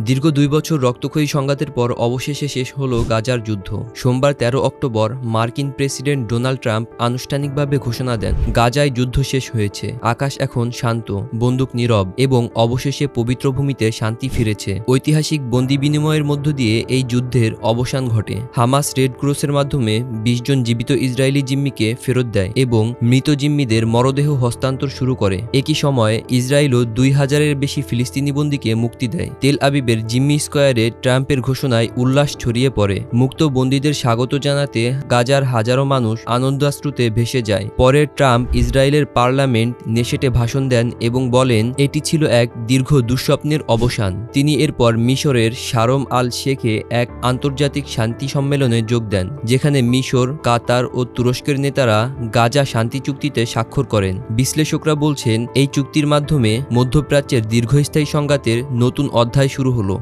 দীর্ঘ দুই বছর রক্তক্ষয়ী সংঘাতের পর অবশেষে শেষ হল গাজার যুদ্ধ। সোমবার তেরো অক্টোবর মার্কিন প্রেসিডেন্ট ডোনাল্ড ট্রাম্প আনুষ্ঠানিকভাবে ঘোষণা দেন, গাজায় যুদ্ধ শেষ হয়েছে, আকাশ এখন শান্ত, বন্দুক নীরব এবং অবশেষে পবিত্র ভূমিতে শান্তি ফিরেছে। ঐতিহাসিক বন্দি বিনিময়ের মধ্য দিয়ে এই যুদ্ধের অবসান ঘটে। হামাস রেড ক্রসের মাধ্যমে বিশ জন জীবিত ইসরায়েলি জিম্মিকে ফেরত দেয় এবং মৃত জিম্মিদের মরদেহ হস্তান্তর শুরু করে। একই সময়ে ইসরায়েলও দুই হাজারের বেশি ফিলিস্তিনি বন্দীকে মুক্তি দেয়। তেল আবিবের জিম্মি স্কোয়ারে ট্রাম্পের ঘোষণায় উল্লাস ছড়িয়ে পড়ে। মুক্ত বন্দীদের স্বাগত জানাতে গাজার হাজারো মানুষ আনন্দাশ্রুতে ভেসে যায়। পরে ট্রাম্প ইসরায়েলের পার্লামেন্ট নেশেটে ভাষণ দেন এবং বলেন, এটি ছিল এক দীর্ঘ দুঃস্বপ্নের অবসান। তিনি এরপর মিশরের শারম আল শেখে এক আন্তর্জাতিক শান্তি সম্মেলনে যোগ দেন, যেখানে মিশর, কাতার ও তুরস্কের নেতারা গাজা শান্তি চুক্তিতে স্বাক্ষর করেন। বিশ্লেষকরা বলছেন, এই চুক্তির মাধ্যমে মধ্যপ্রাচ্যের দীর্ঘস্থায়ী সংঘাতের নতুন অধ্যায় শুরু হলো